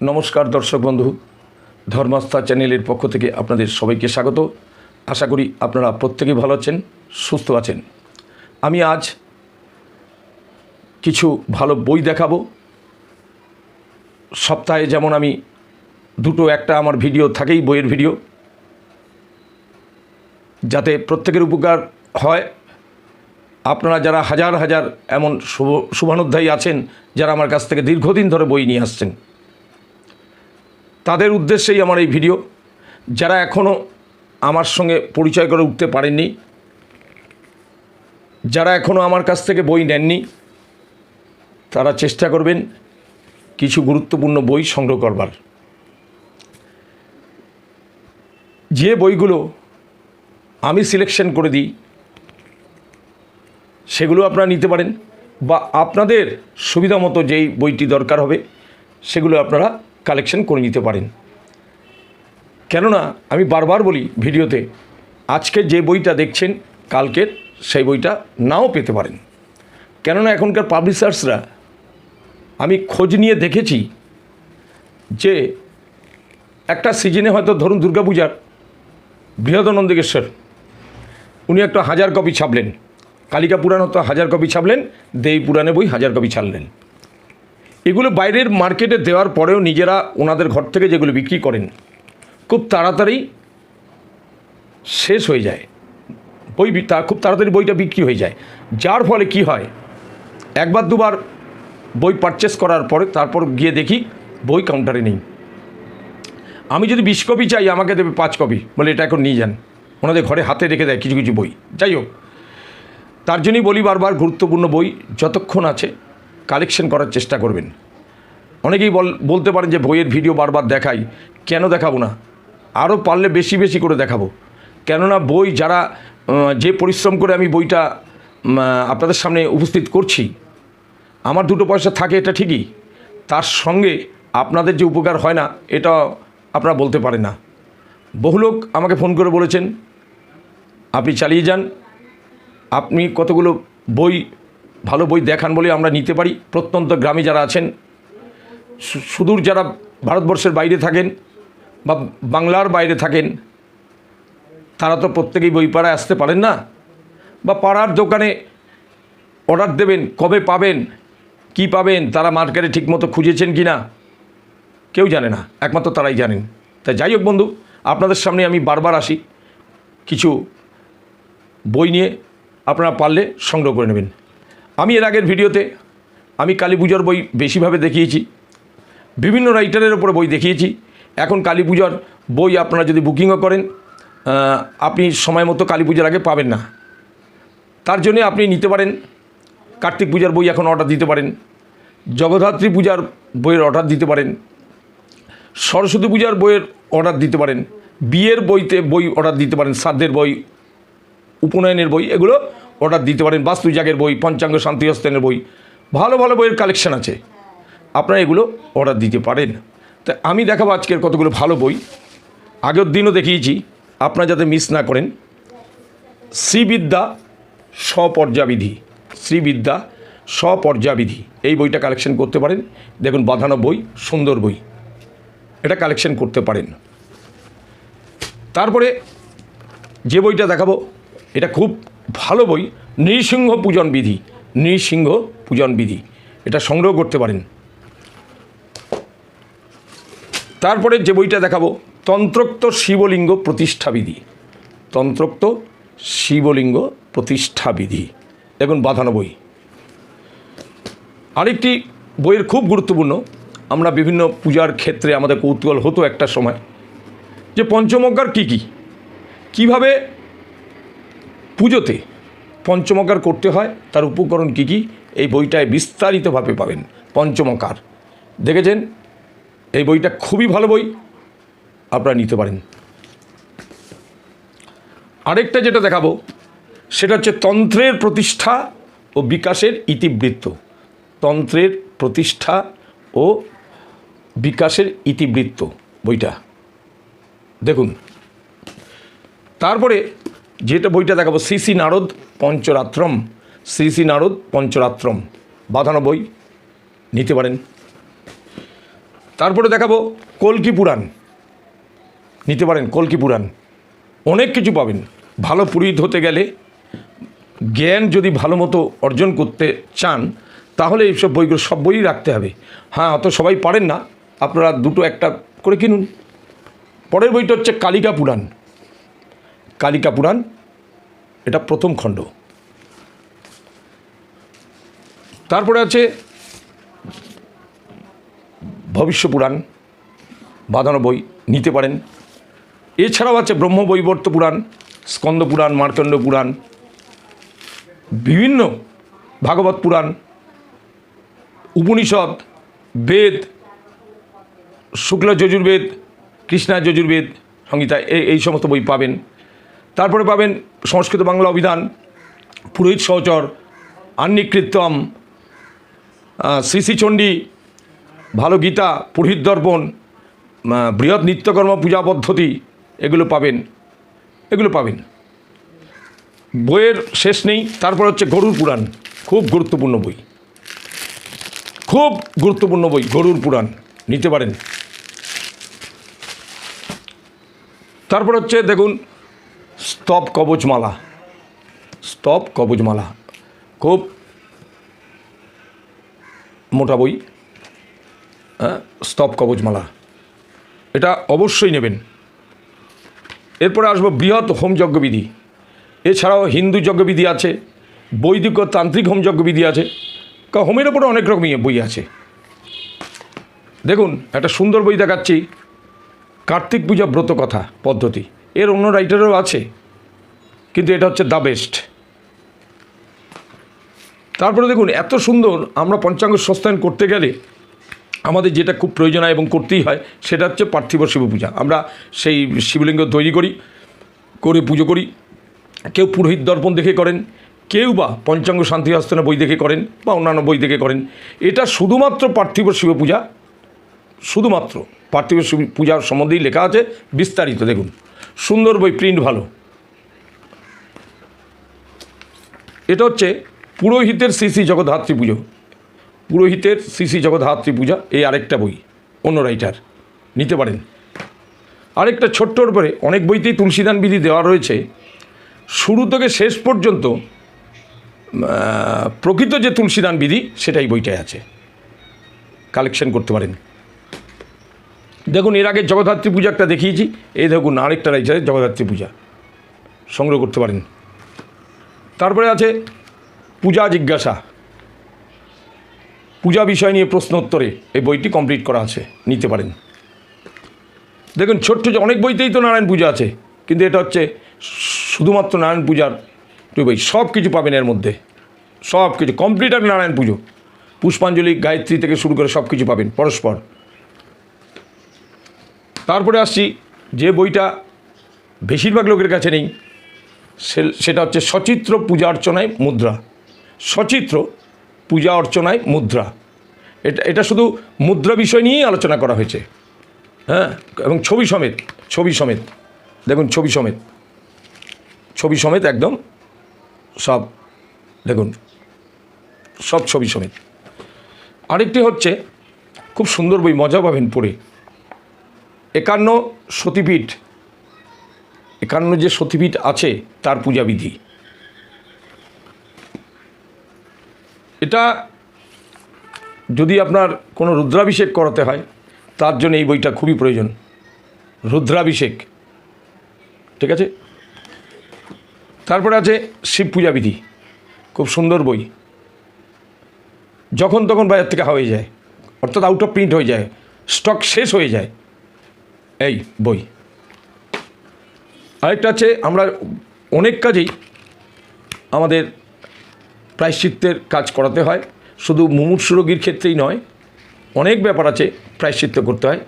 নমস্কার দর্শক বন্ধু, ধর্মাস্থা চ্যানেলের পক্ষ থেকে আপনাদের সবাইকে স্বাগত। আশা করি আপনারা প্রত্যেকেই ভালো আছেন, সুস্থ আছেন। আমি আজ কিছু ভালো বই দেখাবো। সপ্তাহে যেমন আমি দুটো একটা আমার ভিডিও থাকেই বইয়ের ভিডিও। যাতে প্রত্যেকের উপকার হয়। আপনারা যারা হাজার হাজার এমন শুভ শুভানুধ্যায়ী আছেন, যারা আমার কাছ থেকে দীর্ঘদিন ধরে বই নিয়ে আসছেন তাদের উদ্দেশ্যেই আমার এই ভিডিও। যারা এখনও আমার সঙ্গে পরিচয় করে উঠতে পারেননি, যারা এখনও আমার কাছ থেকে বই নেননি, তারা চেষ্টা করবেন কিছু গুরুত্বপূর্ণ বই সংগ্রহ করবার। যে বইগুলো আমি সিলেকশন করে দিই, সেগুলো আপনারা নিতে পারেন বা আপনাদের সুবিধা মতো যেই বইটি দরকার হবে, সেগুলো আপনারা কালেকশন করে নিতে পারেন। কেননা আমি বারবার বলি ভিডিওতে, আজকে যে বইটা দেখছেন, কালকের সেই বইটা নাও পেতে পারেন। কেননা এখনকার পাবলিশার্সরা আমি খোঁজ নিয়ে দেখেছি যে একটা সিজনে হয়তো ধরুন দুর্গাপূজার বৃহদানন্দিকেশ্বর উনি একটা হাজার কপি ছাপলেন। কালিকা পুরাণ হতো হাজার কপি ছাপলেন দেই পুরাণে বই হাজার কপি ছাড়লেন এগুলো বাইরের মার্কেটে দেওয়ার পরেও নিজেরা ওনাদের ঘর থেকে যেগুলো বিক্রি করেন, খুব তাড়াতাড়ি শেষ হয়ে যায়। বই তা খুব তাড়াতাড়ি বইটা বিক্রি হয়ে যায়। যার ফলে কি হয়, একবার দুবার বই পারচেস করার পরে তারপর গিয়ে দেখি বই কাউন্টারে নেই। আমি যদি বিশ কপি চাই, আমাকে দেবে পাঁচ কপি। বলে, এটা এখন নিয়ে যান। ওনাদের ঘরে হাতে রেখে দেয় কিছু কিছু বই। যাই হোক, তার জন্যই বলি বারবার, গুরুত্বপূর্ণ বই যতক্ষণ আছে কালেকশন করার চেষ্টা করবেন। অনেকেই বল, বলতে পারেন যে বইয়ের ভিডিও বারবার দেখাই, কেন দেখাবো না? আরও পারলে বেশি বেশি করে দেখাবো। কেননা বই যারা যে পরিশ্রম করে আমি বইটা আপনাদের সামনে উপস্থিত করছি, আমার দুটো পয়সা থাকে এটা ঠিকই, তার সঙ্গে আপনাদের যে উপকার হয় না, এটা আপনারা বলতে পারেন না। বহু লোক আমাকে ফোন করে বলেছেন, আপনি চালিয়ে যান, আপনি কতগুলো বই ভালো বই দেখান বলে আমরা নিতে পারি। প্রত্যন্ত গ্রামে যারা আছেন সুদূর যারা ভারতবর্ষের বাইরে থাকেন বা বাংলার বাইরে থাকেন, তারা তো প্রত্যেকেই বই পাড়ায় আসতে পারেন না। বা পাড়ার দোকানে অর্ডার দেবেন, কবে পাবেন, কি পাবেন, তারা মার্কেটে ঠিকমতো খুঁজেছেন কি না কেউ জানে না, একমাত্র তারাই জানেন। তাই যাই হোক বন্ধু, আপনাদের সামনে আমি বারবার আসি, কিছু বই নিয়ে আপনারা পারলে সংগ্রহ করে নেবেন। আমি এর আগের ভিডিওতে আমি কালী পুজোর বই বেশিভাবে দেখিয়েছি। বিভিন্ন রাইটারের ওপরে বই দেখিয়েছি। এখন কালী পুজোর বই আপনারা যদি বুকিংও করেন আপনি সময় মতো কালী পুজোর আগে পাবেন না। তার জন্যে আপনি নিতে পারেন। কার্তিক পূজার বই এখন অর্ডার দিতে পারেন। জগদ্ধাত্রী পূজার বইয়ের অর্ডার দিতে পারেন। সরস্বতী পূজার বইয়ের অর্ডার দিতে পারেন। বিয়ের বইতে বই অর্ডার দিতে পারেন। শ্রাদ্ধের বই, উপনয়নের বই, এগুলো অর্ডার দিতে পারেন। বাস্তুজাগের বই, পঞ্চাঙ্গ শান্তিহস্তেনের বই। ভালো ভালো বইয়ের কালেকশান আছে। আপনারা এগুলো অর্ডার দিতে পারেন। তা আমি দেখাবো আজকের কতগুলো ভালো বই। আগের দিনও দেখিয়েছি। আপনারা যাতে মিস না করেন। শ্রীবিদ্যা স্বপর্যাবিধি। শ্রীবিদ্যা স্বপর্যাবিধি। এই বইটা কালেকশন করতে পারেন। দেখুন, বাঁধানো বই, সুন্দর বই। এটা কালেকশন করতে পারেন। তারপরে যে বইটা দেখাবো, এটা খুব ভালো বই, নৃসিংহ পূজন বিধি, নৃসিংহ পূজন বিধি, এটা সংগ্রহ করতে পারেন। তারপরে যে বইটা দেখাবো, তন্ত্রোক্ত শিবলিঙ্গ প্রতিষ্ঠা বিধি। তন্ত্রোক্ত শিবলিঙ্গ প্রতিষ্ঠা বিধি। দেখুন, বাঁধানো বই। আরেকটি বইয়ের খুব গুরুত্বপূর্ণ, আমরা বিভিন্ন পূজার ক্ষেত্রে আমাদের কৌতূহল হতো একটা সময়, যে পঞ্চমজ্ঞার কী কী? কীভাবে পুজোতে পঞ্চমকার করতে হয়, তার উপকরণ কী কী? এই বইটায় বিস্তারিতভাবে পাবেন, পঞ্চমকার। দেখেছেন? এই বইটা খুবই ভালো বই, আপনারা নিতে পারেন। আরেকটা যেটা দেখাবো, সেটা হচ্ছে তন্ত্রের প্রতিষ্ঠা ও বিকাশের ইতিবৃত্ত। তন্ত্রের প্রতিষ্ঠা ও বিকাশের ইতিবৃত্ত বইটা। দেখুন, তারপরে যেটা বইটা দেখাবো, শ্রী শ্রী নারদ পঞ্চরাত্রম, শ্রী শ্রী নারদ পঞ্চরাত্রম, বাঁধানো বই, নিতে পারেন। তারপরে দেখাবো, কলকি পুরাণ, নিতে পারেন, কলকি পুরাণ। অনেক কিছু পাবেন। ভালো পুরোহিত হতে গেলে, জ্ঞান যদি ভালো মতো অর্জন করতে চান, তাহলে এইসব বইগুলো সব বইই রাখতে হবে। হ্যাঁ অত সবাই পারেন না। আপনারা দুটো একটা করে কিনুন। পরের বইটা হচ্ছে কালিকা পুরাণ। কালিকা পুরাণ এটা প্রথম খণ্ড। তারপরে আছে ভবিষ্য পুরাণ বাঁধানো বই নিতে পারেন। এছাড়াও আছে ব্রহ্মবৈবর্ত পুরাণ, স্কন্দ পুরাণ, মার্কণ্ড পুরাণ, বিভিন্ন ভাগবত পুরাণ, উপনিষদ, বেদ, শুক্ল যজুর্বেদ, কৃষ্ণা যজুর্বেদ এই- এই সমস্ত বই পাবেন। তারপরে পাবেন সংস্কৃত বাংলা অভিধান, পুরোহিত সহচর আন্নিকৃত্যম শ্রী শ্রী চণ্ডী, ভালো গীতা, পুরোহিত দর্পণ বৃহৎ নিত্যকর্ম, পূজা পদ্ধতি, এগুলো পাবেন এগুলো পাবেন। বইয়ের শেষ নেই, তারপর হচ্ছে গরুর পুরাণ, খুব গুরুত্বপূর্ণ বই। খুব গুরুত্বপূর্ণ বই, গরুর পুরাণ, নিতে পারেন। তারপর হচ্ছে দেখুন স্তব কবচমালা স্তব কবচমালা খুব মোটা বই। হ্যাঁ স্তব কবচমালা এটা অবশ্যই নেবেন। এরপরে আসব বৃহৎ হোম যজ্ঞবিধি এছাড়াও হিন্দু যজ্ঞবিধি আছে, বৈদিক ও তান্ত্রিক হোম যজ্ঞবিধি আছে হোমের ওপরে অনেক রকমই বই আছে। দেখুন, একটা সুন্দর বই দেখাচ্ছি। কার্তিক পূজা ব্রত কথা পদ্ধতি। এর অন্য রাইটারও আছে, কিন্তু এটা হচ্ছে দ্য বেস্ট তারপরে দেখুন, এত সুন্দর আমরা পঞ্চাঙ্গ সস্তায়ন করতে গেলে আমাদের যেটা খুব প্রয়োজন হয় এবং করতেই হয়, সেটা হচ্ছে পার্থিব শিব পূজা। আমরা সেই শিবলিঙ্গ তৈরি করি, করে পুজো করি। কেউ পুরোহিত দর্পণ দেখে করেন, কেউ বা পঞ্চাঙ্গ শান্তি আস্থানা বই দেখে করেন, বা অন্যান্য বই দেখে করেন। এটা শুধুমাত্র পার্থিব শিব পূজা, শুধুমাত্র পার্থিব শিব পূজার সম্বন্ধেই লেখা আছে, বিস্তারিত দেখুন। সুন্দর বই প্রিন্ট ভালো। এটা হচ্ছে পুরোহিতের শ্রী জগদ্ধাত্রী পুজো। পুরোহিতের শ্রী জগদ্ধাত্রী পূজা, এই আরেকটা বই, অন্য রাইটার নিতে পারেন। আরেকটা ছোট্টর পরে অনেক বইতেই তুলসীদান বিধি দেওয়া রয়েছে। শুরু থেকে শেষ পর্যন্ত প্রকৃত যে তুলসীদান বিধি, সেটাই বইটায় আছে। কালেকশন করতে পারেন। দেখুন, এর আগে জগদ্ধাত্রী পূজা একটা দেখিয়েছি। এই দেখুন, আরেকটা রাইটারে জগদ্ধাত্রী পূজা। সংগ্রহ করতে পারেন। তারপরে আছে পূজা জিজ্ঞাসা। পূজা বিষয় নিয়ে প্রশ্ন উত্তরে এই বইটি কমপ্লিট করা আছে, নিতে পারেন। দেখুন, ছোট্ট যে অনেক বইতেই তো নারায়ণ পূজা আছে, কিন্তু এটা হচ্ছে শুধুমাত্র নারায়ণ পূজার দুই বই, সব কিছু পাবেন এর মধ্যে। সব কিছু কমপ্লিট আর নারায়ণ পুজো। পুষ্পাঞ্জলি, গায়ত্রী থেকে শুরু করে সব কিছু পাবেন, পরস্পর। তারপরে আসছি, যে বইটা বেশিরভাগ লোকের কাছে নেই সেটা হচ্ছে সচিত্র পূজা অর্চনায় মুদ্রা। সচিত্র পূজা অর্চনায় মুদ্রা। এটা এটা শুধু মুদ্রা বিষয় নিয়েই আলোচনা করা হয়েছে। হ্যাঁ এবং ছবি সমেত ছবি সমেত। দেখুন, ছবি সমেত। ছবি সমেত একদম সব, দেখুন, সব ছবি সমেত। আরেকটি হচ্ছে, খুব সুন্দর বই, মজা পাবেন পড়ে। একান্ন সতীপীঠ, একান্ন যে সতীপীঠ আছে তার পূজাবিধি। এটা যদি আপনার কোনো রুদ্রাভিষেক করাতে হয়, তার জন্য এই বইটা খুবই প্রয়োজন। রুদ্রাভিষেক। ঠিক আছে? তারপরে আছে শিব পূজাবিধি। খুব সুন্দর বই। যখন তখন বাজার থেকে হয়ে যায়। অর্থাৎ আউট অফ প্রিন্ট হয়ে যায়। স্টক শেষ হয়ে যায়। এই, বই। আরেকটা আছে, আমরা অনেক কাজেই আমাদের প্রায়শ্চিত্তের কাজ করাতে হয়। শুধু মুমূর্ষু রোগীর ক্ষেত্রেই নয়, অনেক ব্যাপার আছে প্রায়শ্চিত্ত করতে হয়।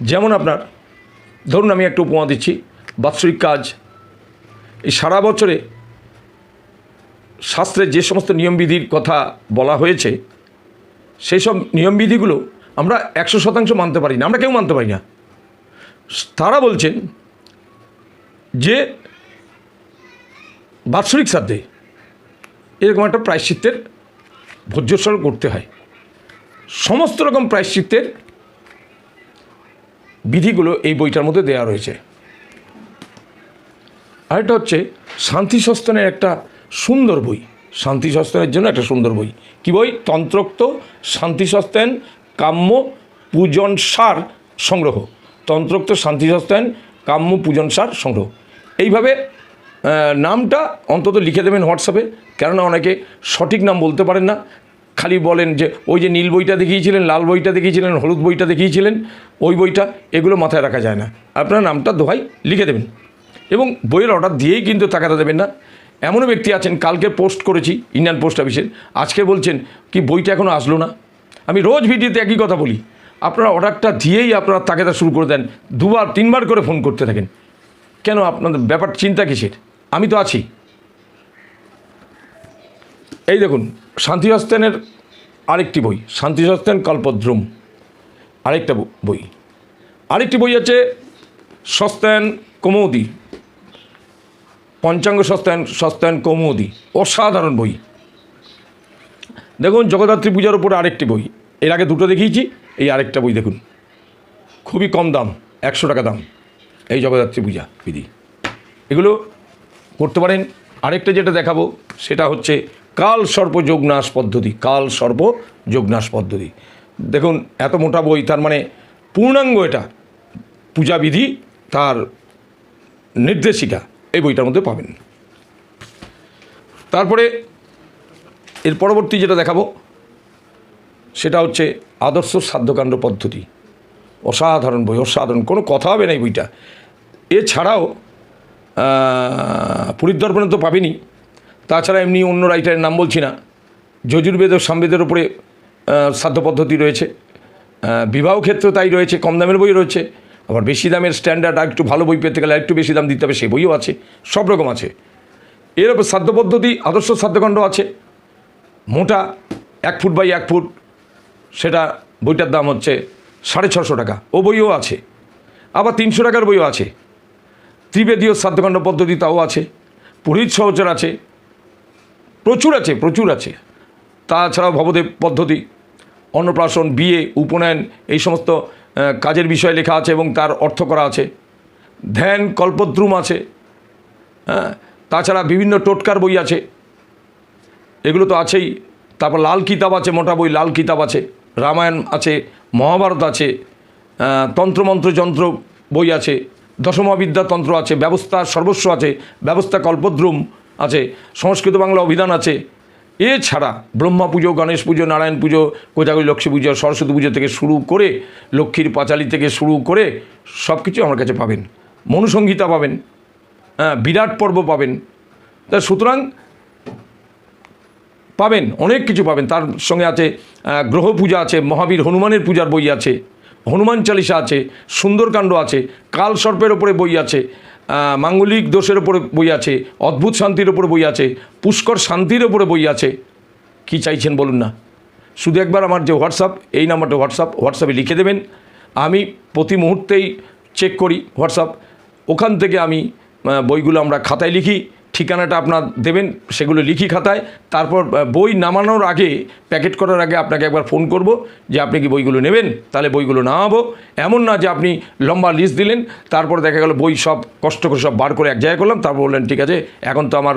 যেমন আপনার, ধরুন আমি একটা উপমা দিচ্ছি, বাৎসরিক কাজ। এই সারা বছরে শাস্ত্রে যে সমস্ত নিয়মবিধির কথা বলা হয়েছে, সেই সব নিয়মবিধিগুলো আমরা একশো শতাংশ মানতে পারি না। আমরা কেউ মানতে পারি না। তারা বলছেন যে বাৎসরিক শ্রাদ্ধে এরকম একটা প্রায়শ্চিত্তের ভোজ্যস্বর করতে হয়। সমস্ত রকম প্রায়শ্চিত্তের বিধিগুলো এই বইটার মধ্যে দেওয়া রয়েছে। আরেকটা হচ্ছে শান্তি সস্তানের একটা সুন্দর বই। শান্তি সস্তানের জন্য একটা সুন্দর বই। কি বই? তন্ত্রোক্ত শান্তি সস্তান কাম্য পূজন সার সংগ্রহ। তন্ত্রোক্ত শান্তি সস্তান কাম্য পূজন সার সংগ্রহ। এইভাবে নামটা অন্তত লিখে দেবেন হোয়াটসঅ্যাপে, কেননা অনেকে সঠিক নাম বলতে পারেন না। খালি বলেন যে, ওই যে নীল বইটা দেখিয়েছিলেন, লাল বইটা দেখিয়েছিলেন, হলুদ বইটা দেখিয়েছিলেন, ওই বইটা এগুলো মাথায় রাখা যায় না। আপনার নামটা দোহাই লিখে দেবেন। এবং বইয়ের অর্ডার দিয়েই কিন্তু টাকাটা দেবেন না। এমনও ব্যক্তি আছেন, কালকে পোস্ট করেছি ইন্ডিয়ান পোস্ট অফিসের আজকে বলছেন, কি বইটা এখনও আসলো না? আমি রোজ ভিডিওতে একই কথা বলি। আপনারা অর্ডারটা দিয়েই আপনারা তাকেটা শুরু করে দেন। দুবার, তিনবার করে ফোন করতে থাকেন। কেন আপনাদের ব্যাপার চিন্তা কিসের? আমি তো আছি। এই দেখুন শান্তি হস্তেনের আরেকটি বই শান্তি হস্তেন কল্পদ্রুম। আরেকটা বই আরেকটি বই আছে সস্তায়ন কৌমুদি। পঞ্চাঙ্গ সস্তায়ন সস্তায়ন কৌমুদি। অসাধারণ বই। দেখুন, জগদ্ধাত্রী পূজার উপরে আরেকটি বই। এর আগে দুটো দেখিয়েছি। এই আরেকটা বই দেখুন। খুবই কম দাম, একশো টাকা দাম। এই জগদ্ধাত্রী পূজা বিধি। এগুলো করতে পারেন। আরেকটা যেটা দেখাবো, সেটা হচ্ছে কাল সর্প যোগনাশ পদ্ধতি, কাল সর্প যোগনাশ পদ্ধতি। দেখুন, এত মোটা বই, তার মানে পূর্ণাঙ্গ এটা। পূজাবিধি তার নির্দেশিকা, এই বইটার মধ্যে পাবেন। তারপরে, এর পরবর্তী যেটা দেখাবো সেটা হচ্ছে আদর্শ সাধ্যকাণ্ড পদ্ধতি। অসাধারণ বই, অসাধারণ। কোনো কথা হবে না এই বইটা। এছাড়াও পরিদর্পণে তো পাবেনি। তাছাড়া এমনি অন্য রাইটারের নাম বলছি না। যজুর্বেদ ও সামবেদের ওপরে সাধ্য পদ্ধতি রয়েছে। বিবাহ ক্ষেত্র তাই রয়েছে, কম দামের বই রয়েছে। আবার বেশি দামের স্ট্যান্ডার্ড আর একটু ভালো বই পেতে গেলে একটু বেশি দাম দিতে হবে সেই বইও আছে। সব রকম আছে। এর সাধ্য পদ্ধতি, আদর্শ সাধ্যকাণ্ড আছে। মোটা, এক ফুট বাই এক ফুট সেটা বইটার দাম হচ্ছে সাড়ে ছশো টাকা। ও বইও আছে। আবার তিনশো টাকার বইও আছে। ত্রিবেদীয় সাধ্যকাণ্ড পদ্ধতি তাও আছে। পুরীত সহচর আছে। প্রচুর আছে প্রচুর আছে। তাছাড়াও ভবদেব পদ্ধতি, অন্নপ্রাশন, বিয়ে, উপনয়ন, এই সমস্ত কাজের বিষয় লেখা আছে এবং তার অর্থ করা আছে। ধ্যান, কল্পদ্রুম আছে। হ্যাঁ তাছাড়া বিভিন্ন টোটকার বই আছে। এগুলো তো আছেই। তারপর লাল কিতাব আছে, মোটা বই, লাল কিতাব আছে। রামায়ণ আছে, মহাভারত আছে তন্ত্রমন্ত্র যন্ত্র বই আছে দশমবিদ্যা তন্ত্র আছে, ব্যবস্থা সর্বস্ব আছে, ব্যবস্থা কল্পদ্রুম আছে, সংস্কৃত বাংলা অভিধান আছে। এছাড়া ব্রহ্মা পুজো, গণেশ পুজো, নারায়ণ পুজো, কোজাগরী লক্ষ্মী পুজো, সরস্বতী পুজো থেকে শুরু করে, লক্ষ্মীর পাঁচালী থেকে শুরু করে সব কিছু আমার কাছে পাবেন। মনুসংহিতা পাবেন হ্যাঁ বিরাট পর্ব পাবেন। তা সুতরাং পাবেন, অনেক কিছু পাবেন। তার সঙ্গে আছে গ্রহ পূজা আছে, মহাবীর হনুমানের পূজার বই আছে, হনুমান চালিসা আছে, সুন্দরকাণ্ড আছে, কাল সর্পের ওপরে বই আছে মাঙ্গলিক দোষের ওপরে বই আছে, অদ্ভুত শান্তির ওপরে বই আছে, পুষ্কর শান্তির ওপরে বই আছে। কি চাইছেন বলুন না? শুধু একবার আমার যে হোয়াটসঅ্যাপ, এই নাম্বারটা হোয়াটসঅ্যাপ, হোয়াটসঅ্যাপে লিখে দেবেন। আমি প্রতি মুহূর্তেই চেক করি হোয়াটসঅ্যাপ। ওখান থেকে আমি বইগুলো আমরা খাতায় লিখি। ঠিকানাটা আপনার দেবেন, সেগুলো লিখি খাতায়। তারপর বই নামানোর আগে, প্যাকেট করার আগে আপনাকে একবার ফোন করব যে আপনি কি বইগুলো নেবেন, তাহলে বইগুলো নামাবো। এমন না যে আপনি লম্বা লিস্ট দিলেন, তারপর দেখা গেল বই সব কষ্ট করে সব বার করে এক জায়গায় করলাম, তারপর বললেন, ঠিক আছে, এখন তো আমার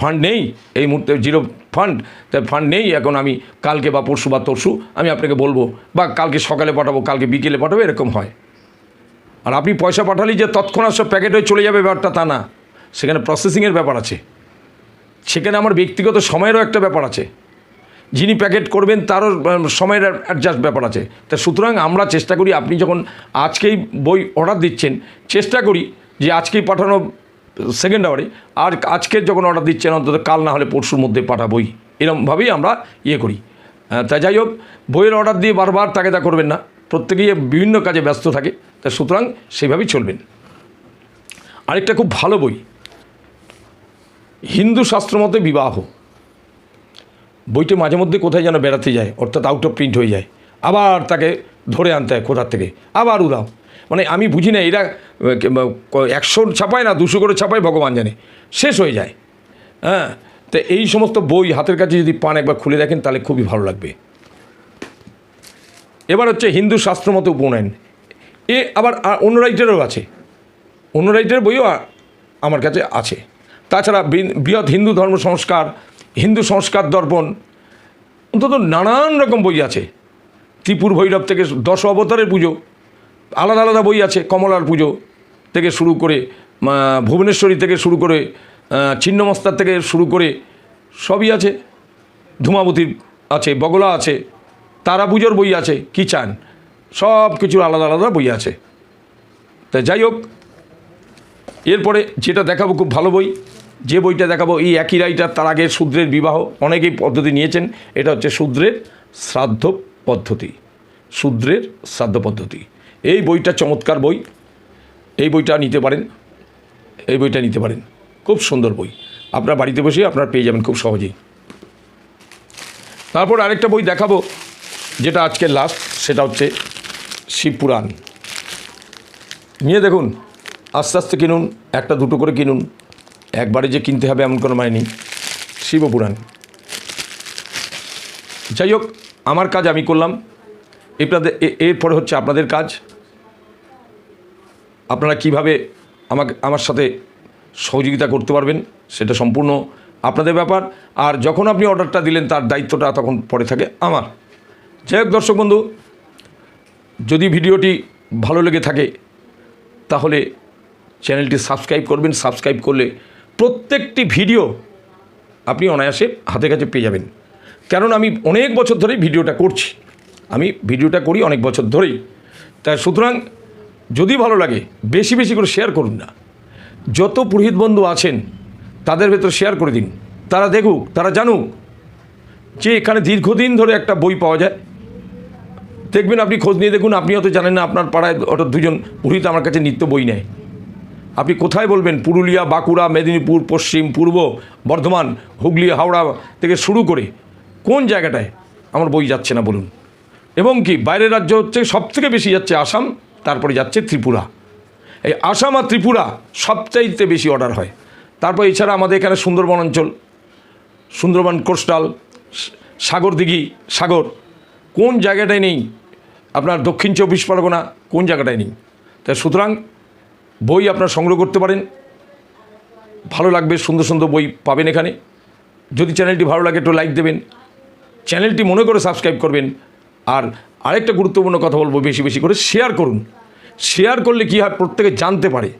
ফান্ড নেই, এই মুহূর্তে জিরো ফান্ড তাই ফান্ড নেই, এখন আমি কালকে বা পরশু বা তরশু আমি আপনাকে বলব, বা কালকে সকালে পাঠাবো, কালকে বিকেলে পাঠাবো, এরকম হয়। আর আপনি পয়সা পাঠালেই যে তৎক্ষণাৎ সব প্যাকেট হয়ে চলে যাবে, ব্যাপারটা তা না। সেখানে প্রসেসিংয়ের ব্যাপার আছে। সেখানে আমার ব্যক্তিগত সময়েরও একটা ব্যাপার আছে। যিনি প্যাকেট করবেন, তারও সময়ের অ্যাডজাস্ট ব্যাপার আছে। তা সুতরাং আমরা চেষ্টা করি, আপনি যখন আজকেই বই অর্ডার দিচ্ছেন, চেষ্টা করি যে আজকেই পাঠানো সেকেন্ড আওয়ারে আর আজকের যখন অর্ডার দিচ্ছেন, অন্তত কাল না হলে পরশুর মধ্যে পাঠাবই। এরমভাবেই আমরা ইয়ে করি। তা যাই হোক, বইয়ের অর্ডার দিয়ে বারবার তাকে তা করবেন না। প্রত্যেকেই বিভিন্ন কাজে ব্যস্ত থাকে। তা সুতরাং সেইভাবেই চলবেন। আরেকটা খুব ভালো বই। হিন্দু শাস্ত্র মতে বিবাহ। বইটা মাঝে মধ্যে কোথায় যেন বেড়াতে যায়, অর্থাৎ আউট অফ প্রিন্ট হয়ে যায়। আবার তাকে ধরে আনতে হয় কোথার থেকে। আবার উদাও মানে আমি বুঝি না, এরা একশো ছাপায় না, দুশো করে ছাপায় ভগবান জানে। শেষ হয়ে যায়। হ্যাঁ তো এই সমস্ত বই হাতের কাছে যদি পান একবার খুলে দেখেন, তাহলে খুবই ভালো লাগবে। এবার হচ্ছে হিন্দু শাস্ত্র মতো উপনয়ন। এ আবার অন্য রাইটারেরও আছে। অন্য রাইটারের বইও আমার কাছে আছে। তাছাড়া বৃহৎ হিন্দু ধর্ম সংস্কার, হিন্দু সংস্কার দর্পণ, অন্তত নানান রকম বই আছে। ত্রিপুর ভৈরব থেকে দশ অবতারের পুজো, আলাদা আলাদা বই আছে, কমলার পুজো থেকে শুরু করে ভুবনেশ্বরী থেকে শুরু করে ছিন্নমস্তার থেকে শুরু করে সবই আছে। ধূমাবতীর আছে, বগলা আছে তারা পুজোর বই আছে, কী চান? সব কিছু আলাদা আলাদা বই আছে। তা যাই হোক, এরপরে যেটা দেখাবো খুব ভালো বই, যে বইটা দেখাবো এই একই রাইটার, তার আগে শূদ্রের বিবাহ, অনেকেই পদ্ধতি নিয়েছেন, এটা হচ্ছে শূদ্রের শ্রাদ্ধ পদ্ধতি শূদ্রের শ্রাদ্ধ পদ্ধতি। এই বইটা চমৎকার বই, এই বইটা নিতে পারেন, এই বইটা নিতে পারেন, খুব সুন্দর বই, আপনার বাড়িতে বসে আপনার পেয়ে যাবেন খুব সহজেই। তারপর আরেকটা বই দেখাবো, যেটা আজকের লাস্ট সেটা হচ্ছে শিবপুরাণ। নিয়ে দেখুন, আস্তে আস্তে কিনুন, একটা দুটো করে কিনুন। একবারে যে কিনতে হবে এমন কোনো মানে নেই। শিবপুরাণ। যাই হোক, আমার কাজ আমি করলাম। এটাদের এ- এরপরে হচ্ছে আপনাদের কাজ। আপনারা কীভাবে আমাকে, আমার সাথে সহযোগিতা করতে পারবেন, সেটা সম্পূর্ণ আপনাদের ব্যাপার। আর যখন আপনি অর্ডারটা দিলেন, তার দায়িত্বটা তখন পরে থাকে আমার। যাই হোক, দর্শক বন্ধু যদি ভিডিওটি ভালো লেগে থাকে, তাহলে চ্যানেলটি সাবস্ক্রাইব করবেন। সাবস্ক্রাইব করলে প্রত্যেকটি ভিডিও আপনি অনায়াসে হাতে কাছে পেয়ে যাবেন। কারণ আমি অনেক বছর ধরেই ভিডিওটা করছি। আমি ভিডিওটা করি অনেক বছর ধরেই। তাই সুতরাং যদি ভালো লাগে, বেশি বেশি করে শেয়ার করুন না। যত পুরোহিত বন্ধু আছেন, তাদের ভেতর শেয়ার করে দিন। তারা দেখুক, তারা জানুক যে এখানে দীর্ঘদিন ধরে একটা বই পাওয়া যায়। দেখবেন আপনি খোঁজ নিয়ে দেখুন আপনি হয়তো জানেন না, আপনার পাড়ায় অত দুজন পুরোহিত আমার কাছে নিত্য বই নেয়। আপনি কোথায় বলবেন, পুরুলিয়া, বাঁকুড়া, মেদিনীপুর, পশ্চিম, পূর্ব, বর্ধমান, হুগলি, হাওড়া থেকে শুরু করে কোন জায়গাটায় আমার বই যাচ্ছে না বলুন। এবং কি, বাইরের রাজ্য হচ্ছে সব থেকে বেশি যাচ্ছে আসাম, তারপরে যাচ্ছে ত্রিপুরা। এই আসাম আর ত্রিপুরা সবচাইতে বেশি অর্ডার হয়। তারপর এছাড়া আমাদের এখানে সুন্দরবন অঞ্চল, সুন্দরবন কোস্টাল সাগর দিঘি সাগর, কোন জায়গাটায় নেই? আপনার দক্ষিণ চব্বিশ পরগনা কোন জায়গাটায় নেই? তাই সুতরাং বই আপনার সংগ্রহ করতে পারেন। ভালো লাগবে, সুন্দর সুন্দর বই পাবেন এখানে। যদি চ্যানেলটি ভালো লাগে একটু লাইক দেবেন। চ্যানেলটি মনে করে সাবস্ক্রাইব করবেন। আর আরেকটা গুরুত্বপূর্ণ কথা বলব বেশি বেশি করে, শেয়ার করুন। শেয়ার করলে কী হয়, প্রত্যেকে জানতে পারে।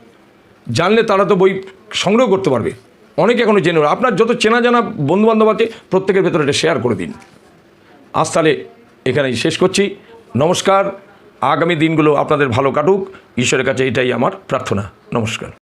জানলে তারা তো বই সংগ্রহ করতে পারবে। অনেকে এখনও জেনে আপনার যত চেনা জানা বন্ধুবান্ধব আছে, প্রত্যেকের ভেতরে এটা শেয়ার করে দিন। আজ তাহলে এখানেই শেষ করছি। নমস্কার। আগামী দিনগুলো আপনাদের ভালো কাটুক। ঈশ্বরের কাছে এটাই আমার প্রার্থনা। নমস্কার।